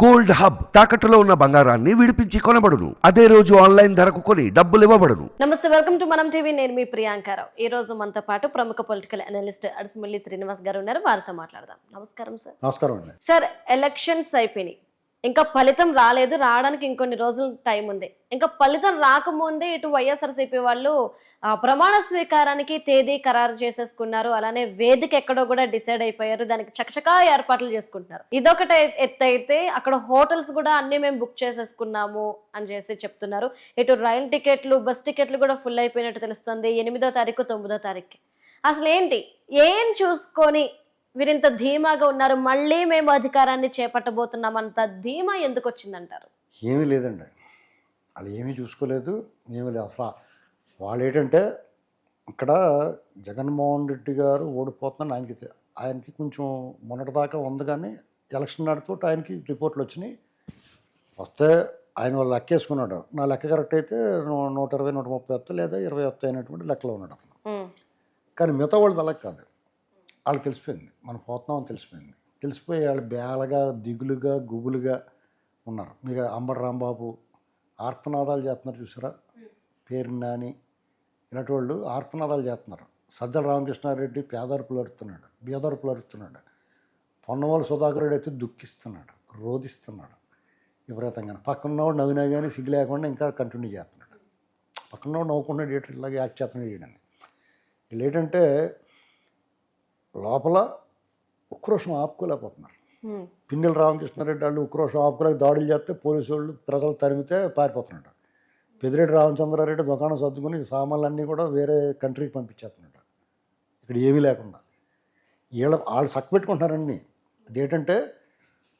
Gold hub తాకట్టులో ఉన్న బంగారాన్ని విడిపించి కొనబడును. అదే రోజు ఆన్లైన్ ధరకు కొని డబ్బులు ఇవ్వబడును. నమస్తే వెల్కమ్ టు మనం టీవీ. నేను మీ ప్రియాంకారావు ఈ రోజు మనతో పాటు ప్రముఖ పొలిటికల్ అనలిస్ట్ అడుసుమల్లి శ్రీనివాస్ గారు ఉన్నారు. వారితో మాట్లాడదాం. నమస్కారం సార్. నమస్కారం అండి. సార్ ఎలక్షన్స్ అయిపోయినాయి. ఇంకా ఫలితం రాలేదు. రావడానికి ఇంకొన్ని రోజులు టైం ఉంది. ఇంకా ఫలితం రాకముందే ఇటు వైఎస్ఆర్సీపీ వాళ్ళు ప్రమాణ స్వీకారానికి తేదీ ఖరారు చేసేసుకున్నారు. అలానే వేదిక ఎక్కడో కూడా డిసైడ్ అయిపోయారు. దానికి చకచకా ఏర్పాట్లు చేసుకుంటున్నారు. ఇదొకటి ఎత్తైతే అక్కడ హోటల్స్ కూడా అన్ని మేము బుక్ చేసేసుకున్నాము అని చేసి చెప్తున్నారు. ఇటు రైలు టికెట్లు బస్ టికెట్లు కూడా ఫుల్ అయిపోయినట్టు తెలుస్తుంది. ఎనిమిదో తారీఖు తొమ్మిదో తారీఖు అసలు ఏంటి ఏం చూసుకొని వీరింత ధీమాగా ఉన్నారు మళ్ళీ మేము అధికారాన్ని చేపట్టబోతున్నాం అంత ధీమా ఎందుకు వచ్చిందంటారు ఏమీ లేదండి. వాళ్ళు ఏమీ చూసుకోలేదు. ఏమీ లేదు. అసలు వాళ్ళు ఏంటంటే ఇక్కడ జగన్మోహన్ రెడ్డి గారు ఓడిపోతున్నాను ఆయనకి ఆయనకి కొంచెం మొన్నటిదాకా ఉంది కానీ ఎలక్షన్ నడుతూ ఆయనకి రిపోర్ట్లు వచ్చినాయి. వస్తే ఆయన వాళ్ళు లెక్కేసుకున్నాడు నా లెక్క కరెక్ట్ అయితే నూట ఇరవై నూట ముప్పై వస్తే లేదా ఇరవై వస్తాయి అయినటువంటి లెక్కలో ఉన్నాడు అతను. కానీ మిగతా వాళ్ళది అలా కాదు. వాళ్ళకి తెలిసిపోయింది. మనం పోతున్నామని తెలిసిపోయింది. తెలిసిపోయి వాళ్ళు బేలగా దిగులుగా గుబులుగా ఉన్నారు. మీకు అంబటి రాంబాబు ఆర్తనాదాలు చేస్తున్నారు చూసారా? పేరు నాని ఇలాంటి వాళ్ళు ఆర్తనాదాలు చేస్తున్నారు. సజ్జల రామకృష్ణారెడ్డి పేదరుపులు అరుతున్నాడు బీదరుపులు అరుతున్నాడు పొన్నవాళ్ళు సుధాకరుడు అయితే దుఃఖిస్తున్నాడు రోధిస్తున్నాడు. విపరీతంగా పక్కనవాడు నవ్వినా కానీ సిగ్గు లేకుండా ఇంకా కంటిన్యూ చేస్తున్నాడు. పక్కనవాడు నవ్వుకుండా డేటర్ ఇలాగే యాక్ట్ చేస్తున్నాడు వీడని. వీళ్ళు ఏంటంటే లోపల ఉక్రోషం ఆపుకోలేకపోతున్నారు. పిన్నెల రామకృష్ణారెడ్డి వాళ్ళు ఉక్రోషం ఆపుకోలేక దాడులు చేస్తే పోలీసు వాళ్ళు ప్రజలు తరిమితే పారిపోతున్నాడు పెదిరెడ్డి రామచంద్రారెడ్డి దుకాణం సర్దుకుని సామాన్లన్నీ కూడా వేరే కంట్రీకి పంపించేస్తున్నాడు ఇక్కడ ఏమీ లేకుండా. వీళ్ళ వాళ్ళు సక్క పెట్టుకుంటున్నారన్నీ. అదేంటంటే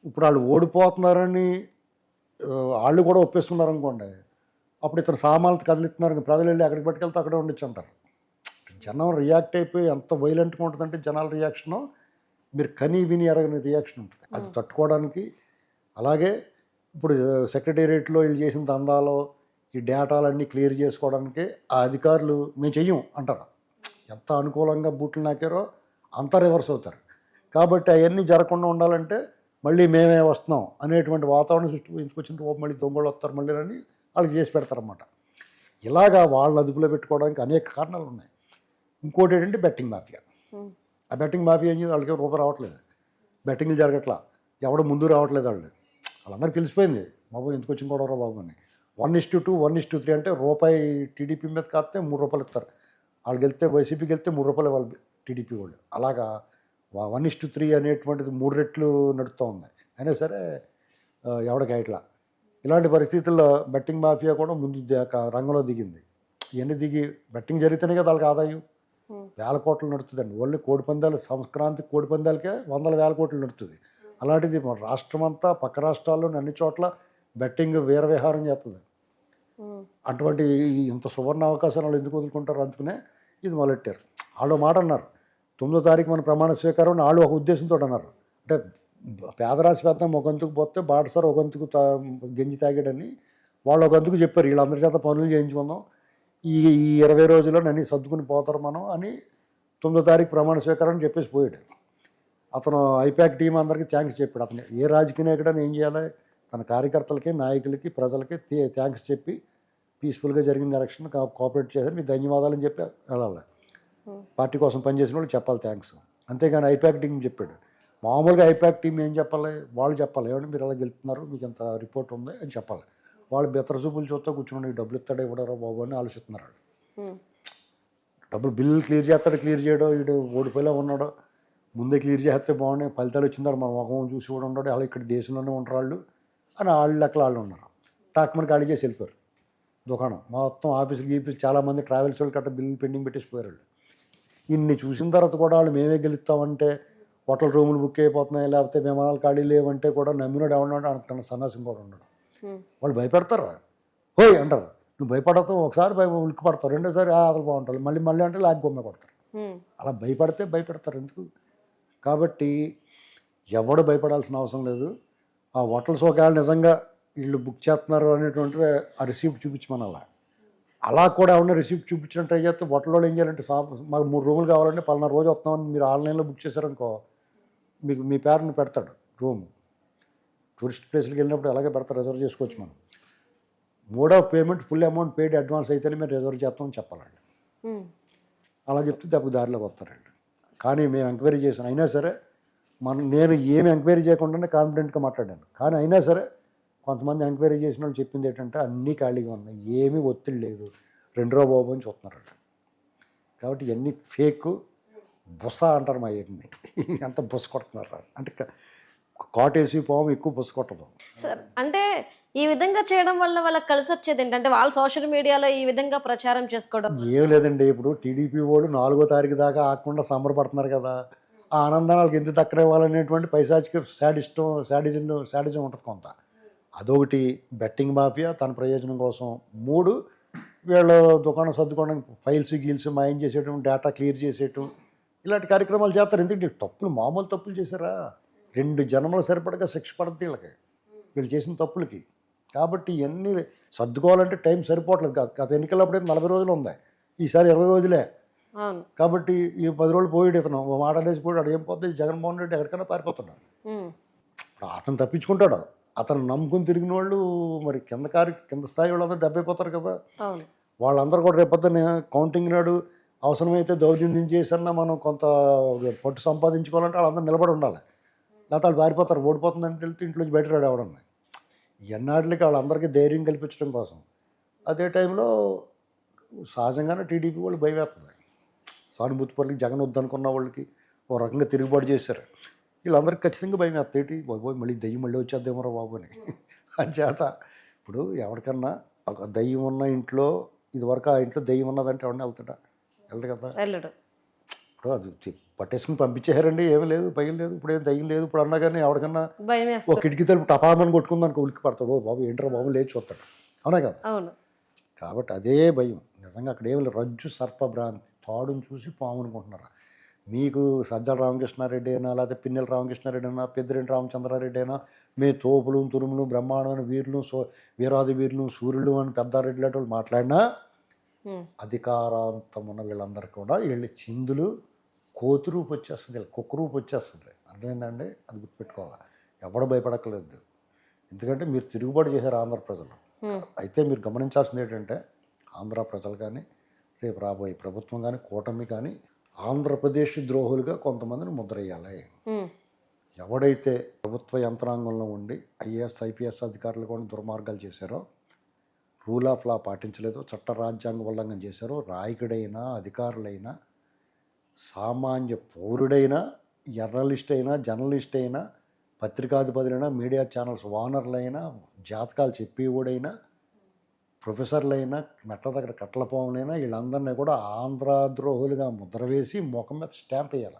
ఇప్పుడు వాళ్ళు ఓడిపోతున్నారని వాళ్ళు కూడా ఒప్పేసుకున్నారు అనుకోండి అప్పుడు ఇతను సామాన్లు కదిలిస్తున్నారు ప్రజలు వెళ్ళి అక్కడికి పట్టుకెళ్తే అక్కడే ఉండొచ్చు అంటారు. జనం రియాక్ట్ అయిపోయి ఎంత వైలెంట్గా ఉంటుందంటే జనాల రియాక్షను మీరు కని విని ఎరగని రియాక్షన్ ఉంటుంది. అది తట్టుకోవడానికి. అలాగే ఇప్పుడు సెక్రటేరియట్లో వీళ్ళు చేసిన దందాలో ఈ డేటాలన్నీ క్లియర్ చేసుకోవడానికి ఆ అధికారులు మేము చెయ్యం అంటారు. ఎంత అనుకూలంగా బూట్లు నాకారో అంతా రివర్స్ అవుతారు. కాబట్టి అవన్నీ జరగకుండా ఉండాలంటే మళ్ళీ మేమే వస్తున్నాం అనేటువంటి వాతావరణం సృష్టించుకొచ్చిన మళ్ళీ దొంగలు వస్తారు మళ్ళీ అని వాళ్ళకి చేసి పెడతారన్నమాట. ఇలాగా వాళ్ళని అదుపులో పెట్టుకోవడానికి అనేక కారణాలు ఉన్నాయి. ఇంకోటి ఏంటంటే బెట్టింగ్ మాఫియా. ఆ బెట్టింగ్ మాఫియా ఏం చేసి వాళ్ళకి రూపాయి రావట్లేదు. బెట్టింగ్లు జరగట్లా. ఎవడు ముందు రావట్లేదు వాళ్ళు. వాళ్ళందరికీ తెలిసిపోయింది. బాబు ఎందుకు వచ్చిన గొడవరా బాబు అని. One is to two one is to three అంటే రూపాయి టీడీపీ మీద కాస్తే మూడు రూపాయలు ఇస్తారు. వాళ్ళకి వెళ్తే వైసీపీకి వెళ్తే మూడు రూపాయలు వాళ్ళు టీడీపీ వాళ్ళు. అలాగా వన్ ఇస్ టు త్రీ అనేటువంటిది మూడు రెట్లు నడుస్తూ ఉంది. అయినా సరే ఎవడికి ఇట్లా ఇలాంటి పరిస్థితుల్లో బెట్టింగ్ మాఫియా కూడా ముందు రంగంలో దిగింది. ఇవన్నీ దిగి బెట్టింగ్ జరిగితేనే కదా వాళ్ళకి ఆదాయం. వేల కోట్లు నడుతుందండి ఓన్లీ కోడి పందాలు సంక్రాంతి కోడి పందాలకే వందల వేల కోట్లు నడుతుంది అలాంటిది మన రాష్ట్రం అంతా పక్క రాష్ట్రాల్లో అన్ని చోట్ల బెట్టింగ్ వీర విహారం చేస్తుంది అటువంటి ఇంత సువర్ణ అవకాశాలు వాళ్ళు ఎందుకు వదులుకుంటారు అందుకనే ఇది మొదలెట్టారు. వాళ్ళు మాట అన్నారు. తొమ్మిదో తారీఖు మన ప్రమాణ స్వీకారం వాళ్ళు ఒక ఉద్దేశంతో అన్నారు. అంటే పేదరాశి పెద్ద ఒక గంతుకు పోతే బాటసారి ఒక గంతుకు తా గంజి తాగాడని వాళ్ళు ఒక గంతుకు చెప్పారు. వీళ్ళందరి చేత పనులు చేయించుకుందాం. ఈ ఈ ఇరవై రోజుల్లో నన్ను సర్దుకుని పోతారు మనం అని తొమ్మిదో తారీఖు ప్రమాణ స్వీకారం అని చెప్పేసి పోయాడు. అతను ఐపాక్ టీం అందరికీ థ్యాంక్స్ చెప్పాడు. అతను ఏ రాజకీయ నాయకుడని ఏం చేయాలి? తన కార్యకర్తలకి నాయకులకి ప్రజలకి థ్యాంక్స్ చెప్పి పీస్ఫుల్గా జరిగింది ఎలక్షన్ కోఆపరేట్ చేశారు. మీ ధన్యవాదాలు అని చెప్పి వెళ్ళాలి. పార్టీ కోసం పనిచేసిన వాళ్ళు చెప్పాలి థ్యాంక్స్. అంతేగాని ఐపాక్ టీం చెప్పాడు. మామూలుగా ఐపాక్ టీం ఏం చెప్పాలి? వాళ్ళు చెప్పాలి. ఏమంటే మీరు ఎలా గెలుతున్నారు? మీకు ఎంత రిపోర్ట్ ఉంది? అని చెప్పాలి. వాళ్ళు బెత్తర చూపులు చూస్తే కూర్చుని "ఈ డబ్బులు ఇస్తాడే ఇవ్వడారో బాబు అని ఆలోచిస్తున్నారు వాళ్ళు. డబ్బులు బిల్లులు క్లియర్ చేస్తాడు క్లియర్ చేయడం వీడు ఓడిపోయేలా ఉన్నాడు. ముందే క్లియర్ చేస్తే బాగున్నాయి ఫలితాలు వచ్చిన తర్వాత మన ముఖం చూసి కూడా ఉన్నాడు అలా ఇక్కడ దేశంలోనే ఉంటారు వాళ్ళు అని వాళ్ళు లెక్కలు వాళ్ళు ఉన్నారు. టాక్ మనకి ఖాళీ చేసి వెళ్ళిపోయారు. దుకాణం. మొత్తం ఆఫీసులు గీఫీసులు చాలామంది ట్రావెల్స్ వాళ్ళు కట్ట బిల్లు పెండింగ్ పెట్టేసి పోయారు వాళ్ళు. ఇన్ని చూసిన తర్వాత కూడా వాళ్ళు మేమే గెలుస్తామంటే హోటల్ రూములు బుక్ అయిపోతున్నాయి లేకపోతే విమానాలు ఖాళీ లేవంటే కూడా నమ్మినాడు ఎవడున్నాడు? అనుకున్న సన్నాసం కూడా ఉమ్, వాళ్ళు భయపెడతారు? హోయ్ అంటారు. నువ్వు భయపడతావు ఒకసారి భయ ఉలిక్కి పడతావు రెండోసారి "ఆ, అసలు బాగుంటుంది. మళ్ళీ మళ్ళీ అంటే లాగి బొమ్మ కొడతారు అలా భయపడితే భయపెడతారు ఎందుకు? కాబట్టి ఎవడు భయపడాల్సిన అవసరం లేదు. ఆ హోటల్స్ ఒకవేళ నిజంగా వీళ్ళు బుక్ చేస్తున్నారు అనేటువంటి ఆ రిసీప్ట్ చూపించమనాల? అలా కూడా ఏమన్నా రిసీప్ట్ చూపించినట్టు ట్రై చేస్తే హోటల్లో ఏం చేయాలంటే షాప్ మాకు మూడు రూములు కావాలంటే పలానా రోజు వస్తున్నామని మీరు ఆన్లైన్లో బుక్ చేశారనుకో మీకు మీ పేరుని పెడతాడు రూమ్. టూరిస్ట్ ప్లేస్కి వెళ్ళినప్పుడు అలాగే పెడతారు రిజర్వ్ చేసుకోవచ్చు మనం. Mode of payment full amount paid advance అయితేనే మేము రిజర్వ్ చేస్తామని చెప్పాలండి. అలా చెప్తే దెబ్బకు దారిలోకి వస్తారండి. కానీ మేము ఎంక్వైరీ చేసాను అయినా సరే మనం నేను ఏమి ఎంక్వైరీ చేయకుండానే కాన్ఫిడెంట్గా మాట్లాడాను. కానీ అయినా సరే కొంతమంది ఎంక్వైరీ చేసిన వాళ్ళు చెప్పింది ఏంటంటే అన్నీ ఖాళీగా ఉన్నాయి ఏమీ ఒత్తిడి లేదు. రెండు బాబు అని చూస్తున్నారంట. కాబట్టి ఇవన్నీ ఫేక్ బుస అంటారు మా ఇవన్నీ ఎంత బుస కొడుతున్నారు అంటే కాటేసి పాము ఎక్కువ బుస కొట్టదు సార్ అంటే ఈ విధంగా చేయడం వల్ల వాళ్ళకి కలిసి వచ్చేది ఏంటంటే వాళ్ళు సోషల్ మీడియాలో ఈ విధంగా ప్రచారం చేసుకోవడం ఏం లేదండి ఇప్పుడు టీడీపీ వాళ్ళు నాలుగో తారీఖు దాకా ఆకుండా సంబరపడుతున్నారు కదా. ఆ ఆనందాన్ని వాళ్ళకి ఎందుకు దక్కనివ్వాలనేటువంటి పైసాచికి శాడిస్టం శాడిజం శాడిజం ఉంటుంది కొంత. అదొకటి బెట్టింగ్ మాఫియా తన ప్రయోజనం కోసం. మూడు వీళ్ళు దుకాణం సర్దుకోవడం ఫైల్స్ గీల్స్ మాయం చేసేయటం డేటా క్లియర్ చేసేయటం ఇలాంటి కార్యక్రమాలు చేస్తారు. ఎందుకంటే తప్పులు మామూలు తప్పులు చేశారా? రెండు జన్మలు సరిపడగా శిక్ష పడుతుంది వీళ్ళకి. వీళ్ళు చేసిన తప్పులకి. కాబట్టి ఇవన్నీ సర్దుకోవాలంటే టైం సరిపోవట్లేదు. గత ఎన్నికలప్పుడు నలభై రోజులు ఉంది ఈసారి ఇరవై రోజులే. కాబట్టి ఈ పది రోజులు పోయాడు ఇతను. మాట అనేసి పోయాడు ఏం పోతుంది జగన్మోహన్ రెడ్డి ఎక్కడికైనా పారిపోతున్నాడు. అతను తప్పించుకుంటాడు. అతను నమ్ముకుని తిరిగిన వాళ్ళు మరి కింద కారి కింద స్థాయి వాళ్ళందరూ దెబ్బైపోతారు కదా. వాళ్ళందరూ కూడా రేపొద్దున కౌంటింగ్ నాడు అవసరమైతే దౌర్జన్యం చేసన్నా మనం కొంత పట్టు సంపాదించుకోవాలంటే వాళ్ళందరూ నిలబడి ఉండాలి. లేకపోతే వాళ్ళు పారిపోతారు ఓడిపోతుందని తెలిస్తే ఇంట్లోంచి బయట రాడు ఎవడన్నా. ఎన్నాళ్ళకి వాళ్ళందరికీ ధైర్యం కల్పించడం కోసం. అదే టైంలో సహజంగానే టీడీపీ వాళ్ళు భయవేస్తుంది సానుభూతి జగన్ వద్దనుకున్న వాళ్ళకి ఓ రకంగా తిరుగుబాటు చేశారు. వీళ్ళందరికీ ఖచ్చితంగా భయం వేస్తుంది బాబోయ్ మళ్ళీ దయ్యం మళ్ళీ వచ్చేద్దేమరా బాబు అని. అంచేత ఇప్పుడు ఎవరికన్నా ఒక దయ్యం ఉన్న ఇంట్లో ఇదివరకు ఆ ఇంట్లో దయ్యం ఉన్నదంటే ఎవరిని వెళ్తాడా? వెళ్ళడు కదా. వెళ్ళడు. ఇప్పుడు అది పట్టేసుకుని పంపించేశారండి ఏమీ లేదు భయం లేదు ఇప్పుడు ఏం దయ్యం లేదు ఇప్పుడు అన్నా కానీ ఎవరికన్నా ఒక కిటికీ తలుపు టపామని కొట్టుకుందానికి ఉలికి పడతాడు. ఓ బాబు ఏంట్రా బాబు లేచి చూస్తాడు. అవునా కదా? అవును. కాబట్టి అదే భయం. నిజంగా అక్కడ ఏమి. రజ్జు సర్పభ్రాంతి. తాడుని చూసి పాము అనుకుంటున్నారు? మీకు సజ్జల రామకృష్ణారెడ్డి అయినా లేకపోతే పిన్నెల రామకృష్ణారెడ్డి అయినా పెద్దిరెడ్డి రామచంద్రారెడ్డి అయినా మీ తోపులు తురుములు బ్రహ్మాండమైన వీరులు సో వీరాది వీరులు సూర్యులు అని పెద్దారెడ్డి లాంటి వాళ్ళు మాట్లాడినా ఉమ్, అధికారాంతం ఉన్న వీళ్ళందరూ కూడా వీళ్ళ చిందులు కోతి రూపు వచ్చేస్తుంది కుక్క రూపు వచ్చేస్తుంది. అర్థమైందండి? అది గుర్తుపెట్టుకోవాలి. ఎవడు భయపడక్కలేదు ఎందుకంటే మీరు తిరుగుబాటు చేశారు ఆంధ్ర ప్రజలు. అయితే మీరు గమనించాల్సింది ఏంటంటే ఆంధ్ర ప్రజలు కానీ రేపు రాబోయే ప్రభుత్వం కానీ కూటమి కానీ ఆంధ్రప్రదేశ్ ద్రోహులుగా కొంతమందిని ముద్రయ్యాలి. ఎవడైతే ప్రభుత్వ యంత్రాంగంలో ఉండి ఐఏఎస్ ఐపీఎస్ అధికారులు కూడా దుర్మార్గాలు చేశారో రూల్ ఆఫ్ లా పాటించలేదో చట్ట రాజ్యాంగ ఉల్లంఘన చేశారో రాయకుడైనా అధికారులైనా సామాన్య పౌరుడైనా జర్నలిస్ట్ అయినా జర్నలిస్ట్ అయినా పత్రికాధిపతులైనా మీడియా ఛానల్స్ ఓనర్లైనా జాతకాలు చెప్పేవాడైనా ప్రొఫెసర్లైనా మెట్ల దగ్గర కట్టల పాములైనా వీళ్ళందరినీ కూడా ఆంధ్రద్రోహులుగా ముద్ర వేసి ముఖం మీద స్టాంప్ వేయాలి.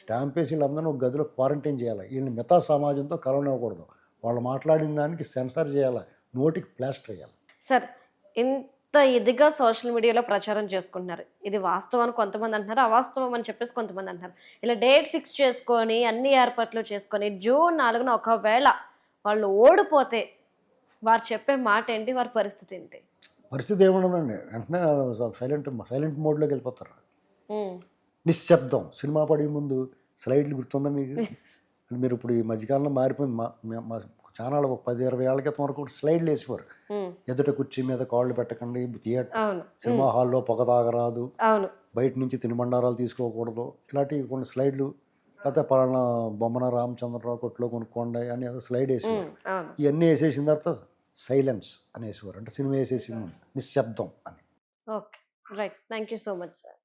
స్టాంప్ వేసి వీళ్ళందరినీ ఒక గదిలో క్వారంటైన్ చేయాలి. వీళ్ళని మిగతా సమాజంతో కలవనివ్వకూడదు. వాళ్ళు మాట్లాడిన దానికి సెన్సార్ చేయాలి. నోటికి ప్లాస్టర్ వేయాలి. సార్ ఇంత ఇదిగా సోషల్ మీడియాలో ప్రచారం చేసుకుంటున్నారు. ఇది వాస్తవం అని కొంతమంది అంటున్నారు అవాస్తవం అని చెప్పేసి కొంతమంది అంటున్నారు. ఇలా డేట్ ఫిక్స్ చేసుకొని అన్ని ఏర్పాట్లు చేసుకొని జూన్ నాలుగున ఒకవేళ వాళ్ళు ఓడిపోతే వారు చెప్పే మాట ఏంటి వారి పరిస్థితి ఏంటి? పరిస్థితి ఏముండదండి. వెంటనే సైలెంట్ సైలెంట్ మోడ్లోకి వెళ్ళిపోతారు. నిశ్శబ్దం. సినిమా పడే ముందు స్లైడ్లు గుర్తుందా మీకు? మీరు ఇప్పుడు ఈ మధ్యకాలంలో మారిపోయింది. మా ఛానల్ ఒక పది ఇరవై ఏళ్ళ క్రితం వరకు స్లైడ్లు వేసేవారు. ఎదుట కుర్చీ మీద కాళ్ళు పెట్టకండి థియేటర్ సినిమా హాల్లో పొగ తాగరాదు. బయట నుంచి తినుబండారాలు తీసుకోకూడదు. ఇలాంటివి కొన్ని స్లైడ్లు లేకపోతే పలానా బొమ్మన రామచంద్రరావు కొట్లో కొనుక్కోండి అని ఏదో స్లైడ్ వేసేవారు. ఇవన్నీ వేసేసిన తర్వాత సైలెన్స్ అనేసేవారు. అంటే సినిమా వేసేసి నిశ్శబ్దం అని. Okay. Right. Thank you so much sir.